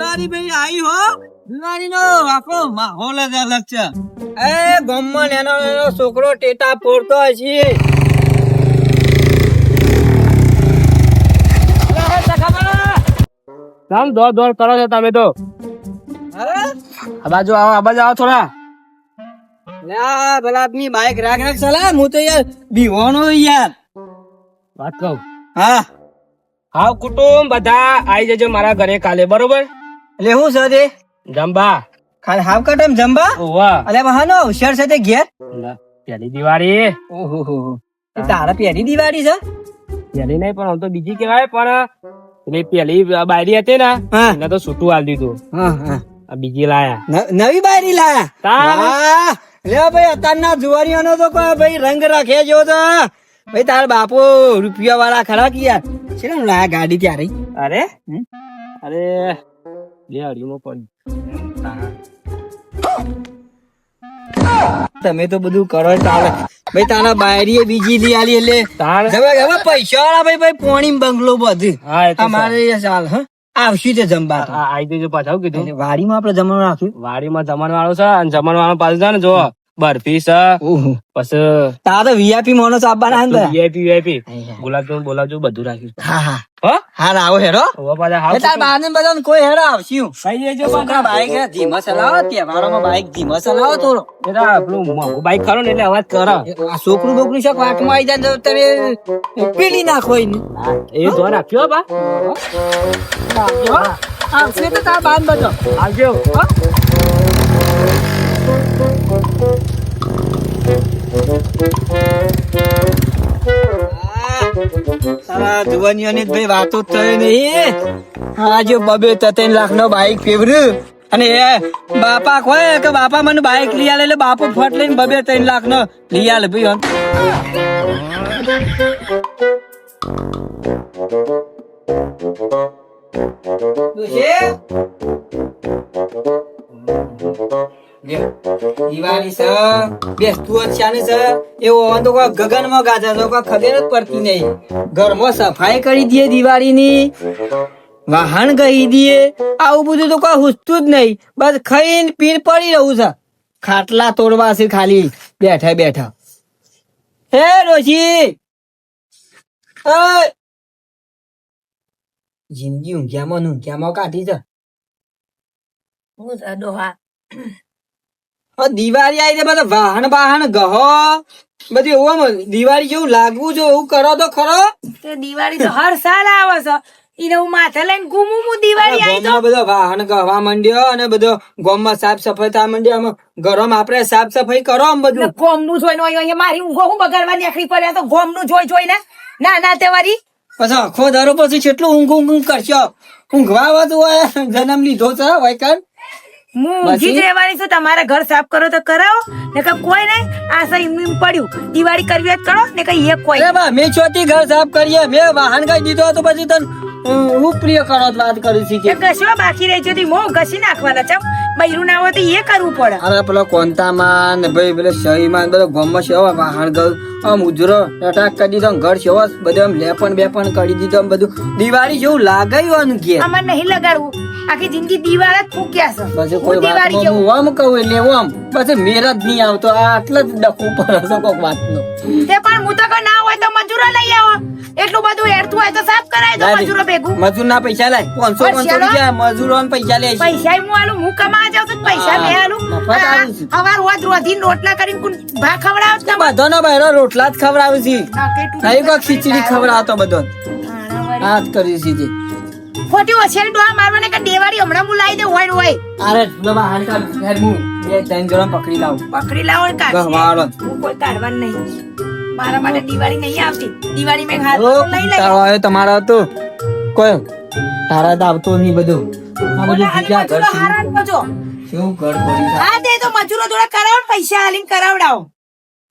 દિવાળી ભાઈ આવી હો. દિવાળી નો આપણો માહોલ જ અલગ છે એ ગમમાં એનો એનો છોકરો ટેટા ફોડતો હશે આમ દોડ દોડ કરો છો તમે તો. આ બાજુ આવો આ બાજુ આવો થોડા. લા ભલા બાઈક રાખ રાખ ચલા હું તો યાર બીવાનો યાર. વાત કહું. હા. હાવ કુટુંબ બધા આવી જજો મારા ઘરે કાલે બરોબર? એટલે શું છે તે? જમવા ખાલી હાવ ટાઈમ જમવા ઓવા અલે બહાનો હોશિયાર છે તે ઘેર? પેલી દિવાળી. ઓહો. હો હો. એ તારા પહેલી દિવાળી છે? પેલી નહીં પણ આમ તો બીજી કહેવાય પણ એટલે પેલી બાયરી હતી ને હા. એને તો છૂટું હાલ દીધું. હા હા. આ બીજી લાયા. નવી બાયરી લાયા. લે ભાઈ અત્યારના જુવારીઓનો તો કોઈ ભાઈ રંગ રાખે જો તો. ભાઈ તાર બાપો રૂપિયા વાળા ખરા કે યાર? છે ને લાયા ગાડી ત્યારે? અરે? અરે તમે તો બધું કરો તારે ભાઈ તારા બાયરીએ બીજી લી આલી એટલે તાર હવે હવે પૈસા વાળા ભાઈ ભાઈ પોણી બંગલો બધી. અમારે ચાલ હ? આવશું તે જમવા આવી દેજો પાછા કીધું. વાડીમાં આપણે જમવાનું રાખ્યું વાડીમાં જમણ વાળો છે અને જમણ વાળો પાછું છે ને જો બરફી છે. પછી તારા તો વીઆઈપી માણસ આપવાના હતા વીઆઈપી વીઆઈપી ગુલાબજામુન બોલાવજો બધું રાખ્યું હા હા. હા? હા આવો હેરો તાર બાને બધાને કોઈ હેરો આવશું. કઈ દેજો છોકરા બાઈક હે, ધીમા ચલાવો તહેવારોમાં બાઈક ધીમા ચલાવો થોડો. એટલે આપણું બાઈક ખરો ને એટલે અવાજ કરે. આ છોકરું બોકરું છે વાટમાં આવી જાય તો તમે પીડી નાખો એ જો રાખ્યો બા. હો. આવશે તો તાર બાન બધો. આવજો. તારા જુવાનીઓની ભાઈ વાતો થઈ નહીં. આજે જો બબે ત્રણ લાખ નો બાઈક ફેવર્યું. અને એ બાપા કોઈ કે બાપા મને બાઈક લઈ આલે એટલે બાપો ફટ લઈને બબે ત્રણ લાખ નો લઈ આલે ભાઈ હમ. દિવાળી છે, બેસતું જ છે એવો તો કોઈ ગગનમાં ગાજા તો ખબર જ પડતી નહીં. ઘરમાં સફાઈ કરી દઈએ દિવાળીની. વાહન કહી દઈએ. આવું બધું તો કોઈ હુસતું જ નહીં. બસ ખાઈને પીન પડી રહું છે. ખાટલા તોડવા છે ખાલી. બેઠા બેઠા. હે ઓય! જિંદગી ઊંઘ્યામાં ઊંઘ્યામાં કાઢી છે. હું હવે દિવાળી આવી બધા વાહન વાહન ગહો. બધું એવું દિવાળી જેવું લાગવું જો એવું કરો તો ખરો. તે દિવાળી તો હર સાલ આવે છે. ઈને હું માથે લઈને ઘૂમું હું દિવાળી આવી તો બધો વાહન ગહવા માંડ્યો અને બધો ગોમમાં સાફ સફાઈ થવા માંડ્યો. આમ ગરમ આપણે સાફ સફાઈ કરો આમ બધું. ગોમનું જોઈને અહીંયા મારી ઊંઘો હું બગાડવા નીકળી પડ્યા તો ગોમનું જોઈ જોઈને ના. ના તે વારી પછી આખો દારો પછી કેટલું ઊંઘ ઊંઘ કરશો? ઊંઘવા વધુ જન્મ લીધો છે વૈકલ હું જ રહેવાની છું. તમારે ઘર સાફ કરો તો કરાવો. ને કે કોઈ નહીં. આ સહી મીમ પડ્યું. દિવાળી કરવી કરો ને કઈ એક કોઈ. મેં ચોથી ઘર સાફ કરીએ મેં વાહન કઈ દીધો તો પછી તને. હું પ્રિય કરો વાત કરું છું કે કશો બાકી રહી જતી મો ઘસી નાખવાના ચમ બૈરું ના હોય તો એ કરવું પડે. અરે પેલો કોંતામાં ને ભાઈ પેલો શહીમાં બધો ગોમમાં સેવા વાહણ ગયું આમ ઉજરો અટાક કરી દીધો ઘર સેવા બધું આમ લેપણ બેપણ કરી દીધો બધું. દિવાળી જેવું લાગાયું કે? અમાર નહીં લગાડવું. આખી જિંદગી દિવાળ જ ફૂક્યા છે. પછી કોઈ વાત હું આમ કહું એટલે હું આમ પછી મેર જ નહીં આવતો. આટલા જ ડખું પર હશે કોક વાતનો. તે પણ હું તો ના હોય તો મજૂરો લઈ આવો. એટલું બધું હેરતું હોય તો સાફ કરાય દો મજૂરો ભેગું? મજૂર ના પૈસા લાય. પાંચસો પાંચસો. રૂપિયા મજૂરો પૈસા લે પૈસા હું આલું હું કમા જાઉં તો પૈસા મેં આલું. હવાર રોજ રોધી રોટલા કરીને ભા ખવડાવ તો બધો નો બહેરો રોટલા જ ખવડાવ છે. કઈ કોક ખીચડી ખવડાવતો બધો. જ કરી છે તે. ખોટી હોશિયારી ડોહા મારવાને કે દેવાળી હમણાં હું લાવી દઉં હોય હોય. અરે બાબા હાલ હેર હું બે ત્રણ જણા પકડી લાવ. પકડી લાવ ને કાઢશે. હું કોઈ કાઢવા નહીં. મારા માટે દિવાળી નહીં આવતી. દિવાળી મેં હાથ લઈ લઈ તમારો હતો. કોઈ તારા તો આવતો નહીં બધું. આ બધું જગ્યા ઘર ને. કેવું ઘર પડી. હા તે તો મજૂરો જોડે કરાવો પૈસા હાલીને કરાવડાવો.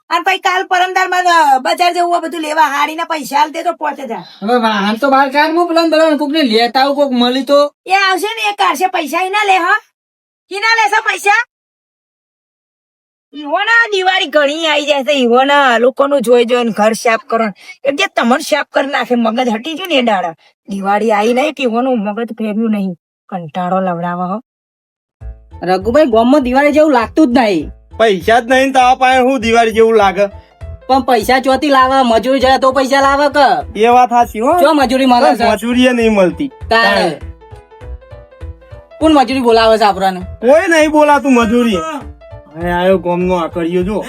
અને પછી કાલ પરમદારમાં બજાર જવું બધું લેવા હાડીના પૈસા હાલ તે તો પહોંચે જા હવે વાહન તો બહાર કાર હું પેલા પેલા કોક ને લેતા આવું કોક મળી તો. એ આવશે ને એ કાઢશે પૈસા એના ના લે હા. એના ના લેશે પૈસા. ઈવોના દિવાળી ઘણી આવી જાય છે. ઈવોના લોકોનું જોઈ જોઈને ઘર સાફ કરો એમ કે તમને સાફ કરી નાખે મગજ હટી ગયું ને ડાળા દિવાળી આવી નહીં કે ઈવોનું મગજ ફેર્યું નહીં. કંટાળો લવડાવો હો. રઘુભાઈ ગામમાં દિવાળી જેવું લાગતું જ નહીં. પૈસા જ નહીં તો આ પાસે હું દિવાળી જેવું લાગે? પણ પૈસા ચોથી લાવે મજૂરી જાય તો પૈસા લાવે કે? એ વાત સાચી હો. જો મજૂરી મળે છે? મજૂરી નહીં મળતી. તારે કોણ મજૂરી બોલાવે છે આપણને? કોઈ નહીં બોલાતું મજૂરી. હવે આયો કોમ નો આકડ્યો જો.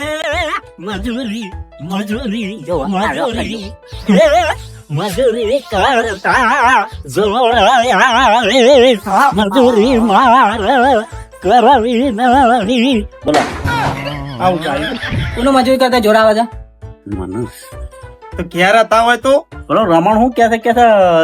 મજૂરી મજૂરી મજૂરી. મજૂરી કરતા જોડાયા મજૂરી માર કરવી નવી બોલો. આવું કોનું મજૂરી કરતા જોડાવે ઘેર હતા હોય તો? બોલો રમણ હું કે છે? કે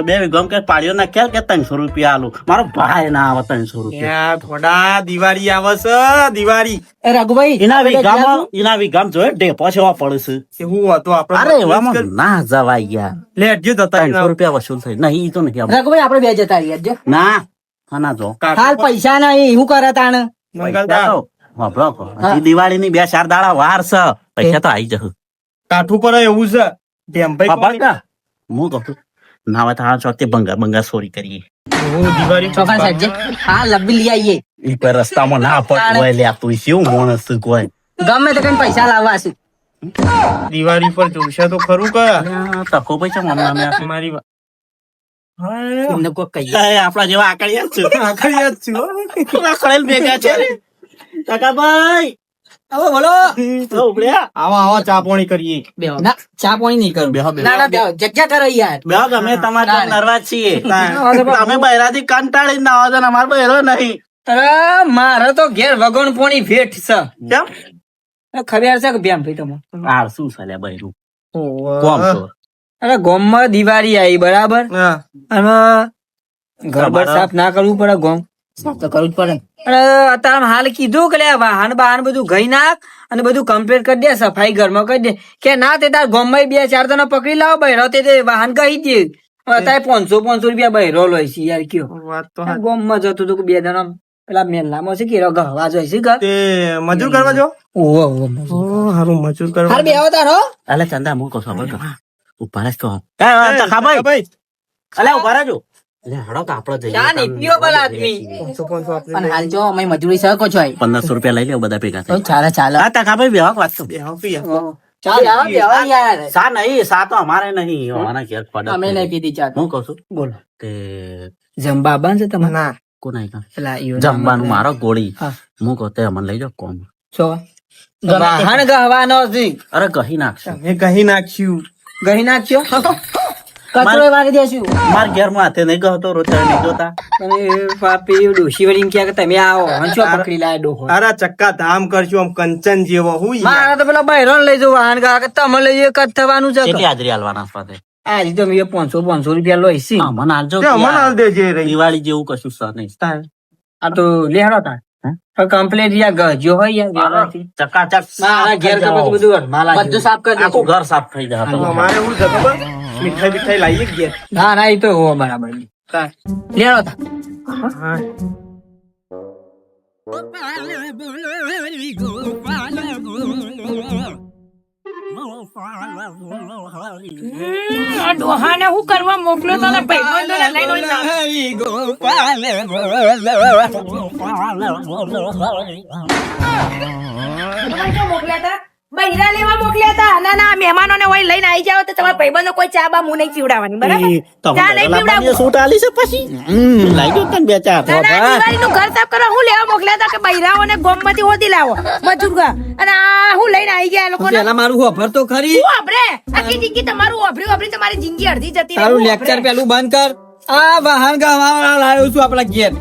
બે વીઘમ કે પાડ્યો ના કે ત્રણસો રૂપિયા આલું? મારો ભાઈ ના આવે ત્રણસો રૂપિયા. થોડા દિવાળી આવે છે દિવાળી. એ રઘુભાઈ એના વીઘામાં એના વીઘામ જોયે ડેપો છે પડે છે. હું હતો અરે આપણે એવામાં ના જવાય યાર. લે હટજો જતા ત્રણસો રૂપિયા વસૂલ થઈ. નહીં ઈ તો નહીં આપણે. રઘુભાઈ આપણે બે જતા રહીએ જો ના ખાના જો. હાલ પૈસા નહીં હું કરે તાણ? દિવાળી ની કો. બે ચાર દાડા વાર છે. પૈસા તો આવી જશે. કાઠું પર એવું છે. ઢેમભાઈ બાપા કોણ? કા? હું કહું છું. ના હોય તો આ ચોકથી બંગા બંગા કરીએ. દિવાળી ચોખા સાહેબ હા લબ્બી લઈ આવીએ ઈ પર રસ્તામાં ના પડતું હોય લે તું શું માણસ કોઈ? ગમે તે કઈ પૈસા લાવવા છે. દિવાળી પર જોશે તો ખરું કે? તકો પૈસા મામલા મારી આપડા જેવા આકડિયા જ છે. આખરી યાદ છું. આકડેલ ભેગા છે. કાકાભાઈ હવે બોલો. તો આવા આવો આવો ચા પાણી કરીએ. ના ચા પાણી નહીં કરું. ના ના બેહો. જગ્યા કરો યાર. બે અમે તમારા નરવા છીએ. અમે તમે બહેરાથી કંટાળી ના આવો છો અમારો બહેરો નહીં. અરે મારે તો ઘેર વગણ પોણી ભેટ છે. કેમ? ખબર છે કે બેમ ભાઈ તમે આર શું ચાલ્યા બહેરું કોમ તો અરે ગોમમાં દિવાળી આવી બરાબર? હા. અને ગરબર સાફ ના કરવું પડે ગોમ. સાફ તો કરવું જ પડે. અરે અત્યારે હાલ કીધું કે વાહન બહાન બધું ગઈ નાખ અને બધું કમ્પ્લીટ કરી દે સફાઈ ઘરમાં કરી દે. કે ના તે તાર ગોમમાં બે ચાર જણા પકડી લાવો બહેરો તે વાહન ગઈ દે. અત્યારે પાંચસો પાંચસો રૂપિયા બહેરો લો છે યાર કયો. વાત તો ગોમમાં જતો તો બે જણા પેલા મેલામાં છે કે ગહવા જોઈ છે ઘર. મજૂર કરવા જો. ઓહો ઓહો હારું મજૂર કરવા હાર બે તારો અલે ચંદા હું. કહું ઊભા રહેશ તો. એ, એ, ભાઈ. અલે ઊભા રહેજો. પંદરસો રૂપિયા લઈ લે બધા ભેગા ચાલે ચાલે. હા તખાભાઈ બે વાત કહું બે હા પીએ. ચાલ આવો બે આવો યાર. સા નહીં સા તો અમારે નહીં. અમારા ઘેર ખોડા અમે નહીં પીધી ચા હું કહું છું બોલો. કે જમવા બંધ છે તમારે? ના. કોણ આવી કાં? પેલા જમવાનું મારો ગોળી. હું. કહું તે અમને લઈ જાઓ કોમ છો? વાહન ગહવાનો અરે કહી નાખશું. કહી નાખ્યું. કહી નાખ્યો? કચરો વાળી દેશું માર ઘેરમાં હાથે નહીં ગયો તો. નહીં જોતા અને પાપી ડોશી વળી કે તમે આવો? હંચો પકડી લાય ડોહો. અરે ચક્કા ધામ કરશું આમ કંચન જેવો હું યાર. મારે તો પેલા લઈ જવું વાહન ગા કે તમે લઈ કદ થવાનું છે કેટલી હાજરી હાલવાના સાથે? આજે તો મેં પાંચસો પાંચસો રૂપિયા લઈ છી હા, મને હાલજો હાલ દેજે દિવાળી જેવું કશું સર નહીં. આ તો લેહડો તાર. કમ્પ્લેટ યાર ગજો હોય યાર. ચકાચક મારા ઘેર તો બધું બધું માલા બધું સાફ કરી આખું ઘર સાફ થઈ જાય તો અમારે હું છે ખબર? મીઠાઈ બીઠાઈ લાવીએ ઘેર. ના ના એ તો હો બરાબર. લેડો તા. ડોહાને હું કરવા મોકલ્યો તો ને ભાઈબંધોને લઈને મોકલ્યા હતા? બૈરા લેવા મોકલ્યા હતા? ના ના હોય લઈને આવી જાવ તો તમારા ભાઈબંધો કોઈ ચા બા હું નહીં પીવડાવવાની બરાબર? ચા નહીં પીવડાવું. સૂટ આલી છે પછી? લઈ ગયો તને બે ચાર ના ના દિવાળીનું ઘર સાફ કરવા હું લેવા મોકલ્યા હતા કે બૈરાઓને ગોમમાંથી હોતી લાવો મજૂર અને આ હું લઈને આવી ગયા એ લોકોને. પેલા મારું તો ખરી. હું આખી જિંદગી તમારું વાપરી વાપરી તમારી જિંદગી અડધી જતી. તારું લેક્ચર પેલું બંધ કર. આ વાહન ગાવા લાવ્યો છું આપણા ઘેર.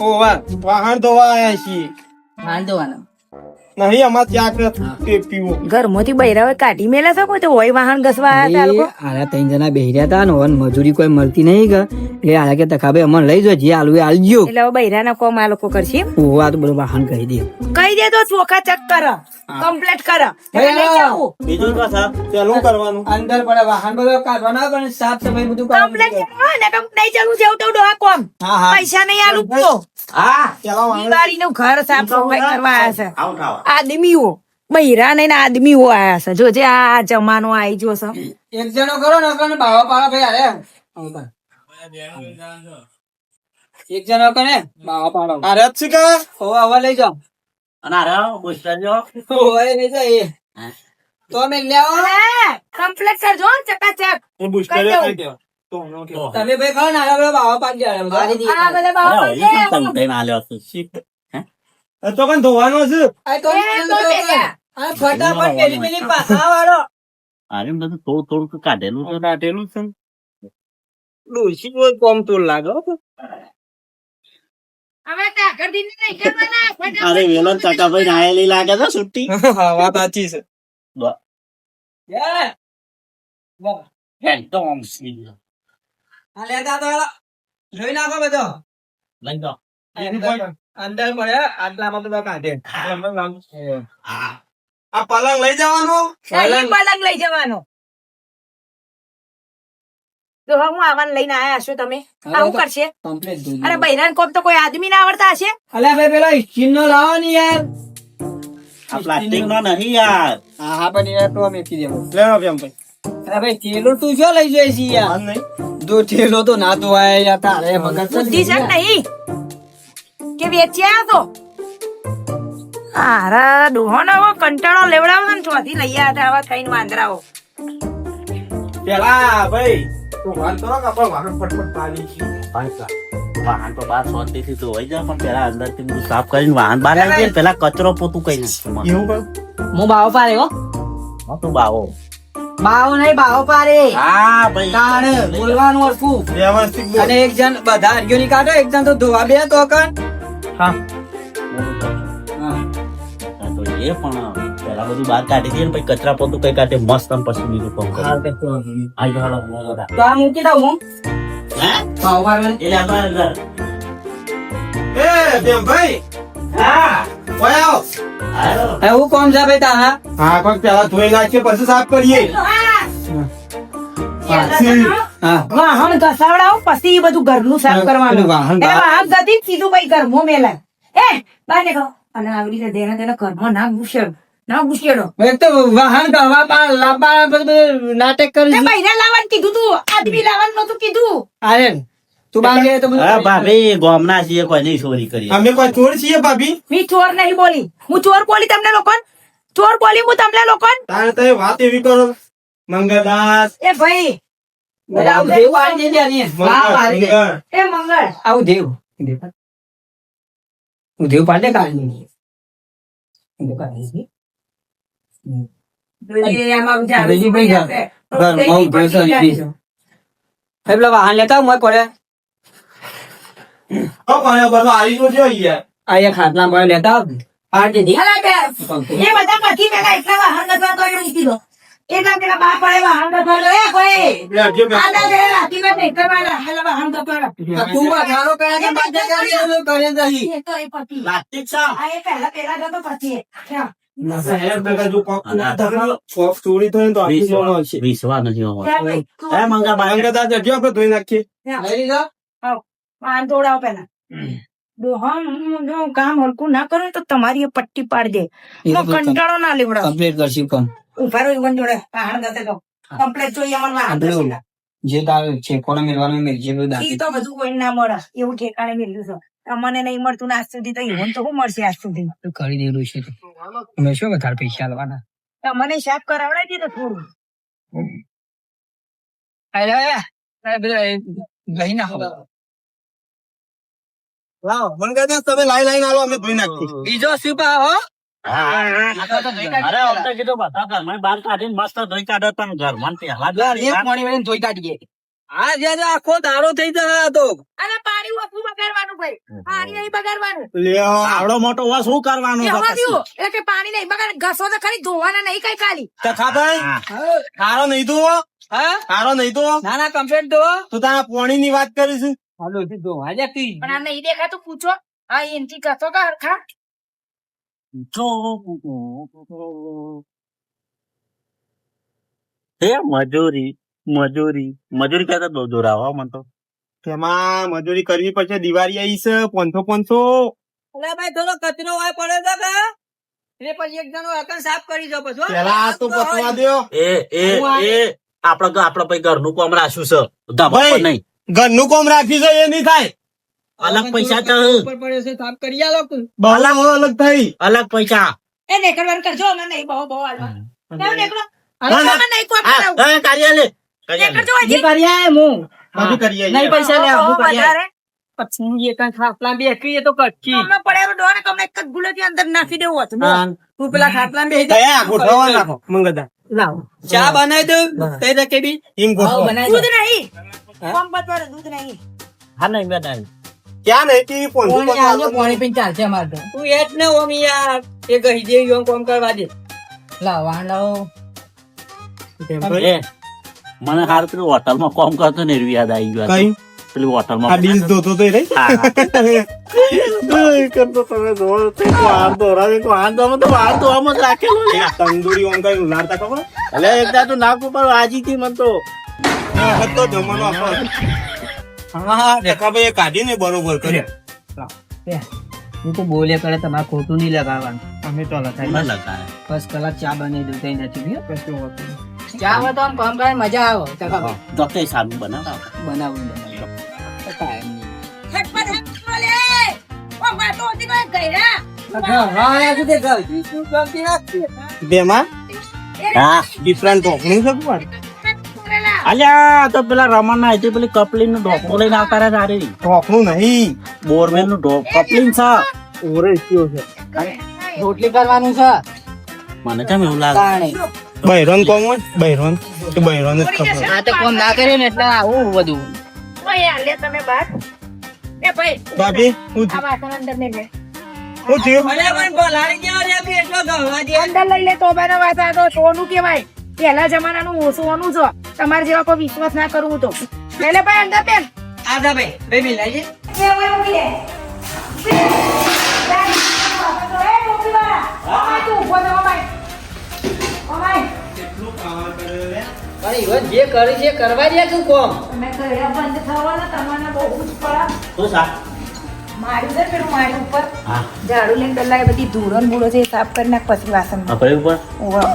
ઓ વાહ વાહન ધોવા આવ્યા છીએ. વાહન ધોવાનો. નહીં અમાર ત્યાં પીવો. ઘરમાંથી બૈરાઓ કાઢી મેલા છો તો હોય વાહન ઘસવા લોકો. ત્રણ જણા બેહી હતા ને વન મજૂરી કોઈ મળતી નહીં કે. એટલે આલા કે તકાબે અમને લઈ જો જે આલુ આલજો એટલે બૈરા ના કોમ આ લોકો કરશે? હું આ તો બધું વાહન કહી દે કહી દે તો ચોખા ચક કર કમ્પ્લીટ કર. ભાઈ, બીજું તો સર કરવાનું? અંદર પડે વાહન બધું કાઢવાના પણ સાફ સફાઈ બધું કમ્પ્લીટ કરો નહીં ચાલુ છે એવું તો ડોહા કોમ. પૈસા નહીં આલું દિવાળીનું ઘર સાફ સફાઈ કરવા આયા છે. આવું આદમીઓ બૈરા નહીં આદમીઓ આયા છે. જો જે આ જમાનો આવી ગયો છે. એક જણો કરો ને બાવા પાડા ભાઈ અરે એક જણો કને બાવા પાડો અરે જ છે કે હવે હવે લઈ જાઓ. અને અરે બુસ્ટર જો હવે લઈ જાઓ એ. તો અમે લેવો કમ્પ્લીટ કરજો ચકાચક. હું બુસ્ટર તમે ભાઈ ને બાવા છે. તો ધોવાનો ફટાફટ પેલી પેલી પાછા વાળો આરે બધું થોડું થોડું કાઢેલું છે દાટેલું છે ડોશી કોઈ કોમ તો લાગે. ફટાફટ અરે વેલો કાકાભાઈ નાયેલી લાગે છે સુટ્ટી હા વાત સાચી છે. હેલો. જોઈ નાખો બધો. લઈ જાઓ. અંદર પડે આટલામાં તો કાઢે. આ પલંગ લઈ જવાનો? પલંગ. લઈ જવાનો. તો હું આવવાનું લઈને આયા હશો તમે. આવું કરશે. અરે બૈરાન કોમ તો કોઈ આદમી ના આવડતા હશે? અલ્યા ભાઈ પેલા સ્ટીલ નો લાવો ને યાર. આ પ્લાસ્ટિક નો નહીં યાર. હા હા પણ યાર તો મેકી દેવો. લે આવ ભાઈ. અરે ભાઈ થેલો તું શું લઈ જાય છે યાર? નહીં. જો થેલો તો ના આયા યાર તારે મગજ બુદ્ધિ છે નહીં? કે વેચ્યા તો? આરા ડોહો ને કંટાળો લેવડાવો ને ચોથી લઈ આવ્યા આવા થઈને વાંદરાઓ. પેલા ભાઈ તો વાત કરો કે આપણે વાહન ફટફટ પાડી છીએ વાહન તો બાર શાંતિથી ધોવાઈ જાય પણ પેલા અંદરથી સાફ કરીને વાહન બહાર આવી પેલા કચરો પોતું કઈ નાખું એવું હું બાવો પાડે હો તું બાવો. બાવો નહીં બાવો પારે હા ભાઈ. તાણ બોલવાનું અરખું વ્યવસ્થિત બોલ. અને એક જણ બધા ની કાઢો એક જણ તો ધોવા બે તો કણ હા. તો એ પણ પેલા બધું બહાર કાઢી દે ને પછી કચરા પોતું કઈ કાઢે મસ્ત આમ પછી બીજું કામ કરે તો આ મૂકી દઉં હું. હે? પાવ પારે એટલે આ. એ ભાઈ. હા. એવું કોમ છે ભાઈ તારા હા કોક પેલા ધોઈ નાખીએ પછી સાફ કરીએ. વાહન ઘસાવડાવો પછી એ બધું ઘરનું સાફ કરવાનું. વાહન ગતિ સીધું ભાઈ ઘરમાં મેલા એ બહાર નીકળો. અને આવી રીતે દેને તેને ઘરમાં ના ઘૂસેડો ના ઘૂસેડો એક તો વાહન ગવા પા લાંબા બધું નાટક તે કરી ને લાવવાનું કીધું તું. આદમી લાવવાનું નતું કીધું. અરે તું બાંધે તો હા ભાભી ગોમના છીએ કોઈ નહીં ચોરી કરી અમે કોઈ ચોર છીએ ભાભી? મી ચોર નહીં બોલી. હું ચોર બોલી તમને લોકોન? ચોર બોલી હું તમને લોકોન? તારે તો વાત એવી કરો. મંગળદાસ. એ ભાઈ આવું દેવ હા પાડી દે મંગળ. એ મંગળ. આવું દેવ. હું દેવ પાડે કાઢી નહીં એ આમાં વિચાર બીજી કઈ ઘર? ઘર બહુ ભેંસો લીધી છે. હે પેલા વાહન લેતા આવું, પડે? હો, પણ એ બધું તો જો યાર અહીંયા ખાટલા પર લેતા આવ. પાડી દે અલા બે, એ બધા પછી પેલા એટલા વાહન ગતવા તો એ મૂકી એટલા પેલા બા પડે વાહન ગતવા દો એ કોઈ બે જે બે- આદા દે રાતી માં નહીં કરવાના પેલા વાહન ગતવા દો. તું વધારો કરે કે બાજે કરી એનું કરે નહીં. એ તો એ પછી. પ્લાસ્ટિક સા આ એ પહેલા પેલા ગતો પછી. હા. શહેર ભેગા જો કોક અને આ ધગડો ચોરી થાય તો આખી જોવાનો છે. વિશ્વા નથી હોવા. ત્યાં ભાઈ, તું એ મંગા આપણે ધોઈ નાખીએ. લઈ લીધો? વાહન તોડાવો પેલા જો કામ હલકું ના કરું તો તમારી પટ્ટી પાડજે દે. કંટાળો ના લેવડાવ કમ્પ્લીટ કરશું કામ. ઊભા ઈવન જોડે. પહાડ ગતે તો. કમ્પ્લીટ જોઈએ ગતે. જે તારે છે કોને મેળવાનું મેળ જે બધું તો બધું કોઈ ના મળે. એવું ઠેકાણે મેળ્યું છે. તમને નહીં મળતું ને આજ સુધી તો ઈવન તો શું મળશે આજ સુધી? કરી દેલું છે. તો. શું વધારે પૈસા લેવાના તમને સાફ કરાવડાવી દીધો થોડું. અરે, લઈ ના એ લાવો. તમે લાઈ લાઈન આલો અમે ધોઈ નાખીએ બીજો સિપા હો? અરે અમને કીધું બધા ઘરમાં બહાર કાઢીને મસ્ત ધોઈ કાઢો તમે ઘરમાં. પહેલા જ લા, એક પાણી વાળીને ધોઈ કાઢીએ. આ જે જે આખો દાડો થઈ જશે આ તો. અને પાણી ઓછું બગાડવાનું ભાઈ. પાણી નહીં બગાડવાનું. લ્યો આવડો મોટો વા શું કરવાનું? એટલે પાણી નહીં બગાડ. ઘસો તો ખરી ધોવાના નહીં કઈ ખાલી. તખાભાઈ હા. નહીં ધોવો. હા? તારો નહીં ધોવો. ના ના કમ્પ્લીટ દો તું તારા પોણી ની વાત કરીશ. હાલો તું ધોવા જા તું. પણ આ નહીં દેખાતું પૂછો. હા એનથી ઘસો કા હરખા. જો હે મજૂરી મજૂરી. મજૂરી કહેતા બહુ જોર આવો મને તો. તેમાં મજૂરી કરવી પડશે? દિવાળી આવી છે પાંચસો પાંચસો. અલા ભાઈ થોડો કચરો હોય પડે તો કે? એ પછી એક જણો અકલ સાફ કરી દો પછી પેલા આ તો પતવા દો એ એ એ આપડે તો આપડે પછી ઘરનું કોમ રાખ્યું છે. ધાબા પર નહીં. ઘરનું કોમ રાખી છે એ નહીં થાય. અલગ પૈસા તો ઉપર પડ્યો છે સાફ કરી આલો તું. બાલા અલગ થઈ. અલગ પૈસા. એ નેકળવાનું કરજો અમે નહીં બહુ બહુ ચા બનાવી દઉં? કઈ રીતે બી દૂધ નહીં કોમ બતવારે દૂધ નહીં. હા નહીં બેટા ક્યાં નહીં? ટીવી ફોન પાણી આલજો, પીને ચાલશે અમારે તો. તું એ ને ઓમી યાર એ ગઈ જે યોન કોમ કરવા દે. લાવ વાણ લાવો એ, મને હાર પેલું હોટલમાં કોમ કરતો ને યાદ આવી ગયો કઈ? પેલું આ હોટલમાં ડીશ ધોતો તો. કરતો તમે જોવો તો જ રાખેલો. તંદુરી ઓમ કઈ ઉલાડતા ખબર? અલે એકદા તો નાક ઉપર આજી થી મન તો. હતો જમવાનો આપણો હા રેખાભાઈ કાઢીને બરોબર કર્યો. બે. હું તો બોલે કરે તમારે ખોટું નહીં લગાવવાનું. અમે તો લખાય લગાવે. ફર્સ્ટ કલાક ચા બનાવી દઉં કઈ નથી ચા હોય તો આમ કામ કરે મજા આવે તો કઈ સારું બનાવું. બનાવું નથી? બેમાં? હા. ડિફરન્ટ ઓપનિંગ શકું અલ્યા તો પેલા રમણ ના હતી પેલી કપલીનનું ઢોકળું લઈને આવતા રહ્યા તારી નહીં બોરવેલનું ઢોક કપલીન છે ઓરે કયો છે રોટલી કરવાનું છે મને કેમ એવું લાગે. બૈરોન કોમ હોય બૈરોન કે બૈરોન જ ખબર આ તો કોમ ના કર્યો ને એટલે આવું બધું લે તમે બાર એ ભાઈ ભાભી હું આ વાસણ અંદર ને લે હું થયું અરે પણ બોલાડી કેવા રે બી એટલો ગળવા દે. અંદર લઈ લે તો બેનો તો સોનું કહેવાય પહેલા જમાનાનું સોનું છે તમારે જેવા કોઈ વિશ્વાસ ના કરવું તો. લે લે ભાઈ અંદર બેન. આ જા ભાઈ બે લઈ લે એ ઓય મૂકી દે. એ ટોપી વાળા ઓમાય તું ઊભો થા ઓમાય ઓમાય અરે ઈવન જે કરી છે કરવા દે તું કોમ. તમે ઘરે બંધ થવાના તમને બહુ જ પડા શું સા મારી છે પેલું મારી ઉપર. ઝાડુ લઈને પેલા એ બધી ધૂળો ને બૂળો છે સાફ કરી નાખ પછી વાસણ ઉપર? ઓવા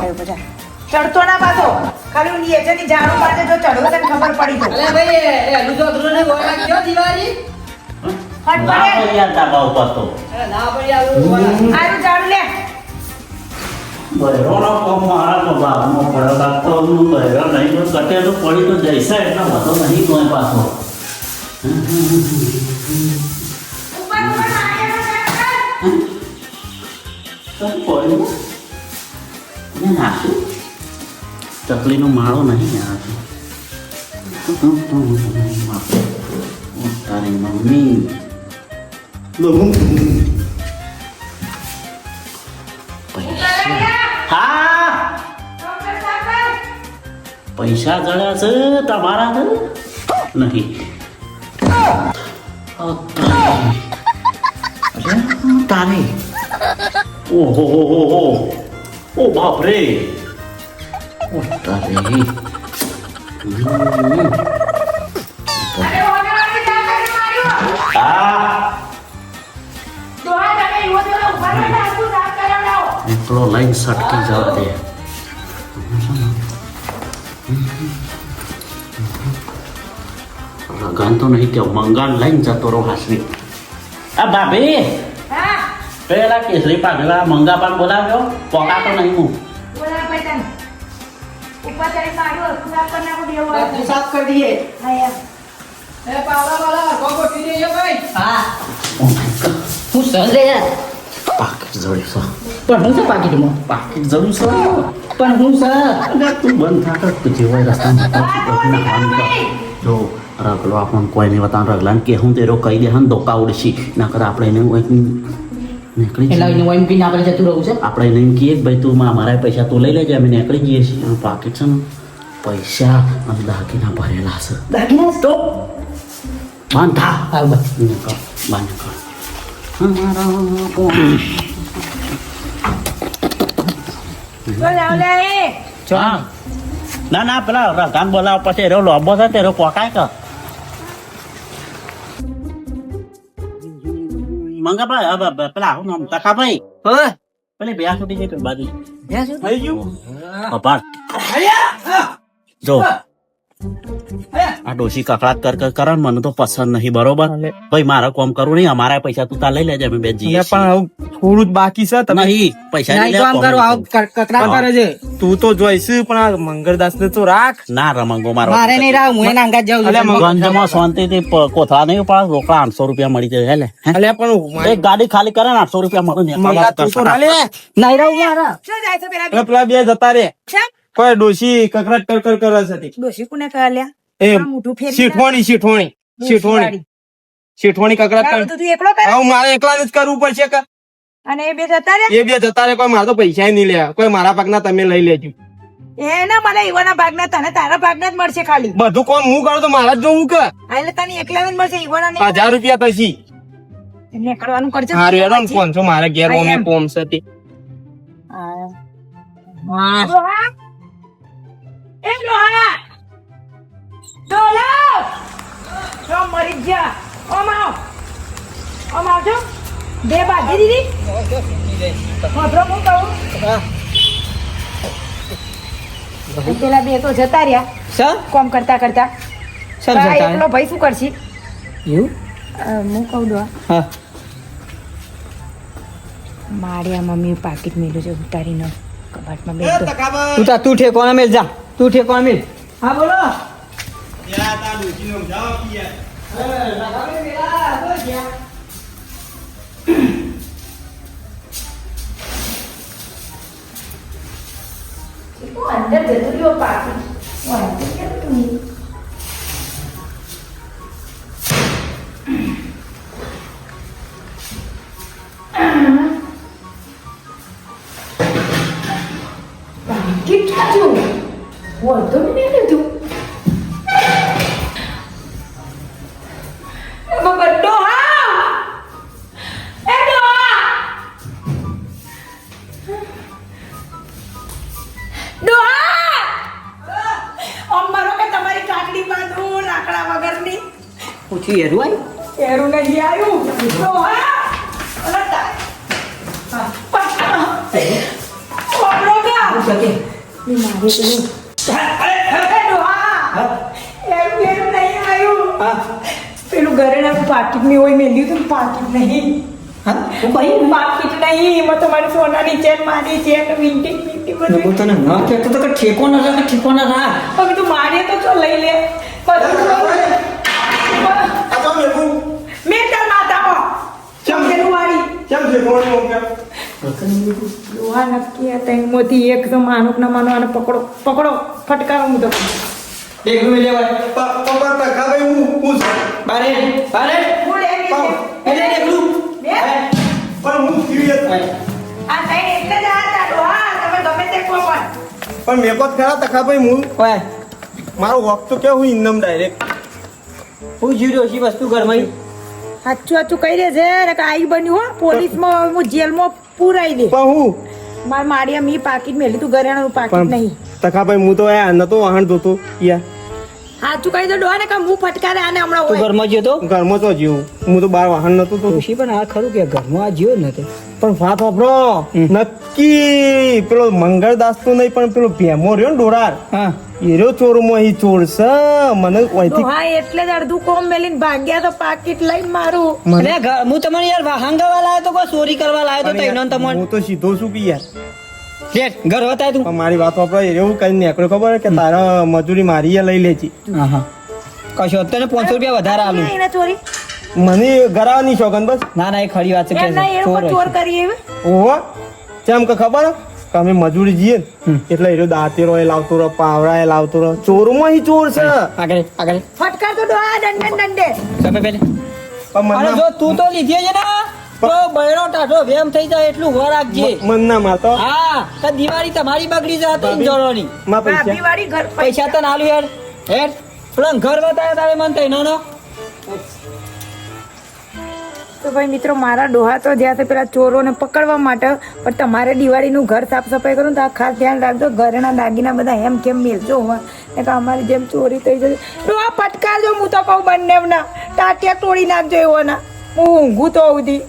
ચડતો ના પાછો. ખાલી હું નીચેની ઝાડુ પાસે જો ચડો તને ખબર પડી જાય અલે ભાઈ એ- એ હજુ તો અધૂરો નહીં બોલવા ગયો દિવાળી? ફટ ના પડે પડી યાર તાબા ઉપર તો. ના પડી આવું બોલવા. આરું ઝાડુ લે. બહેરોનો કોમ મારા તો બાપનો પડે તો હું બહેરો નહીં તો કટે તો પડી તો જઈશે. એટલે વધો નહીં તોય પાછો. ઉપર ઉપર નાખે તો પડ્યું નાખ્યું? ચકલીનો માળો નહીં યાર તારી મમ્મી પૈસા હા પૈસા જળ્યા છે તમારા નહીં તારે. ઓહો ઓ બાપ રે ઓ તારે હમ. આ એકલો લાઈન સટકી જવા દે રગાન તો નહીં કે મંગાન લઈને જતો રહો હાસવી આ ભાભી પેલા કેસરી પાઘલા મંગા પાન બોલાવ્યો પોકા તો નહીં હું બધું સાફ કરી દઈએ. એ પાવડા વાળા કોકો પી દેજો ભાઈ. હા. હું સહજ રે યાર પાકીટ જડ્યું છે. પણ હું છે પાકીટમાં? પાકીટ જડ્યું છે? પણ હું છે. તું બંધ થા તું જેવાય રસ્તામાં કામ કર. જો રગલો આપણને કોઈ નહીં બતાવ રગલાને કે હું તેરો કહી દે હન ધોકા ઉડશી. ના કર આપણે એને નીકળી એટલે. એને વહીને પીને આપણે જતું રહું છે. આપણે એને એમ કહીએ કે ભાઈ તું મા- મારા પૈસા તું લઈ લેજે અમે નીકળી જઈએ છીએ. આ પાકીટ છે ને પૈસા અને દાગીના ભરેલા છે. દાગીના? તો? બાંધા. હા બહાર નીકળ કોણ? ના ના પેલા રગાન બોલાવ પછી એરો લોબો છે તેરો કોકાય કે બ- પેલા હું નામ તકાભાઈ હા પેલી બે છૂટી જાય બાજુ શું થઈ ગયું જો આ ડોશી કકડાટ કર કર કરે મને તો પસંદ નહીં બરોબર? ભાઈ મારે કોમ કરું નહીં અમારા પૈસા તું તાર લઈ લેજે અમે બે જઈએ પણ થોડું જ બાકી છે તમે નહીં પૈસા નહીં લેવા, કરો આવ કકડાટ કરે છે. તું તો જોઈશ પણ આ મંગળદાસ ને તો રાખ. ના રમંગો મારો. મારે નહીં રાખ હું એના અંગાત જાઉં મગ- ગંજમાં શાંતિથી પ- કોથળા નહીં પણ રોકડા આઠસો રૂપિયા મળી જાય હેલે હે? પણ એક ગાડી ખાલી કરે ને આઠસો રૂપિયા મળે ને મંગા તું તો ના લે. નહીં રાખ મારા શું જાય છે પેલા બે જતા રે? કોઈ ડોશી કકરાટ કર કર કરે છે ડોશી કોને કહ્યા એ મોઢું ફેરી શીઠોણી શીઠોણી શીઠોણી શીઠોણી કકરાટ કર. તું એકલો કર? હવે મારે એકલાને જ કરવું પડશે કે? અને એ બે જતા રે એ બે જતા રે કોઈ મારે તો પૈસા નહીં લે કોઈ મારા પાકના તમે લઈ લેજો. એના મને ઈવાના ભાગના તને તારા ભાગના જ મળશે ખાલી. બધું કોમ હું કરું તો મારા જ જોવું કે? આ એટલે તને એકલા જ મળશે ઈવાના ને હજાર રૂપિયા થશી એમને કરવાનું કરજો. હારું હેડો ને છો મારા ઘેર ઓમે. કોમ છે તે. એ લોહા ડોલા જો મરી ગયા. જા ઓમ આવ. ઓમ આવજો. બે બાજી દીધી હોધરો હું કહું પેલા બે તો જતા રહ્યા. સર? કોમ કરતા કરતા. સર જતા એકલો ભાઈ શું કરશે? એવું? હું કહું દો. હા. મારે આ મમ્મી પાકીટ મેલ્યું છે ઉતારીને. કબાટમાં બે તું તા ઠેકોણા મેલ જા. તું ઠેકોણા અમિત હા બોલો. અંદર જતું રહ્યો પાકીટ વધુ નહીં લીધું પાકીટ નહીં. હા? પાકીટ નહીં. એમાં તમારી સોનાની ચેન મારી ચેન વીંટી વીંટી હું તને ન કહેતો તો કે ઠેકોણા રાખ ઠેકોણા રાખ. હવે તું મારે તો ચો લઈ લે. મેં તાર માતામાં ચમ. ચમકેલું વાળી છે કોણ લોહા નક્કી હતા. એમાંથી એક તો માનો ના માનો અને પકડો પકડો ફટકારો હું તો એક રૂપિયા લેવાય. પ- પપ્પા ભાઈ હું હું બારે બારે. હું. એટલે એકલું? પણ હું serious. આ સાઈડ એટલે જ આ હતા હા તમે ગમે તે કો પણ. પણ મેં કોત ખરા તખા ભાઈ હું હોય મારો વખત તો કે હું ઇન્દમ ડાયરેક્ટ હું જીવ્યો છી વસ્તુ ઘરમાં. સાચું સાચું કહી દે છે. કે આઈ બન્યું હો. પોલીસમાં હું જેલમાં પુરાઈ દે. પણ હું માર માડિયા મી પાકીટ મેલી તું ઘરેણાનું પાકીટ નહીં. તખા ભાઈ હું તો આ નતો વાહન ધોતો યાર સાચું કહી દો ડોહા ને કે હું ફટકારે આને હમણાં તું ઘરમાં જ્યો તો? ઘરમાં તો જ્યો. હું તો બહાર વાહન નતો તો. ખુશી પણ આ ખરું કે ઘરમાં આ જ્યો નતો. પણ વાત વાપરો. નક્કી. પેલો મંગળદાસ તો નહીં પણ પેલો ભેમો રહ્યો ને ડોરાર. હા. એરો ચોરમાં અહીં ચોર છે. મને ઓયથી હા એટલે જ અડધું કોમ મેલીન ભાગ્યા તો પાકીટ લઈને મારું. મને હું તમને યાર વાહંગાવા લાયો તો કોઈ ચોરી કરવા લાયો તો તઈનો ને તમને હું તો સીધો છું કે યાર. લેટ ઘર હતા તું. મારી વાત વાપરો એવું કઈ નીકળ્યો ખબર કે તારા મજૂરી મારી લઈ લેજી. હા હા કશો તને પાંચસો રૂપિયા વધારે આલું. એને ચોરી. મને ગરાવાની શોખન બસ. ના ના એ ખરી વાત છે ચોર ચોર. કરી ઓહો. કેમ કે ખબર કે અમે મજૂરી જઈએ ને એટલે એરો દાંતેરો એ લાવતો રહો પાવડા એ લાવતો રહો ચોરમાં હી ચોર છે. આગળ આગળ ફટકાર તો ડોહા દંડે દંડે. તમે પેલે પણ મને જો તું તો લીધી છે ને. તો બૈરો ટાઢો વેમ થઈ જાય એટલું હો રાખજે. મન ના મારતો હા તો દિવાળી તમારી બગડી જાય તો ઇન્જોરોની માં પૈસા. દિવાળી ઘર પૈસા તો નાલું યાર. હેડ પેલો ઘર બતાવ્યા તારે મન થઈ નો તો ભાઈ મિત્રો મારા ડોહા તો જ્યાં પેલા ચોરોને પકડવા માટે પણ તમારે દિવાળીનું ઘર સાફ સફાઈ કરું તો આ ખાસ ધ્યાન રાખજો. ઘરના દાગીના બધા એમ કેમ મેલજો હોવા ને કે અમારી જેમ ચોરી થઈ જશે. ડોહા પટકારજો હું તો કહું બંને ટાટિયા તોડી નાખજો એવોના હું ઊંઘું તો સુધી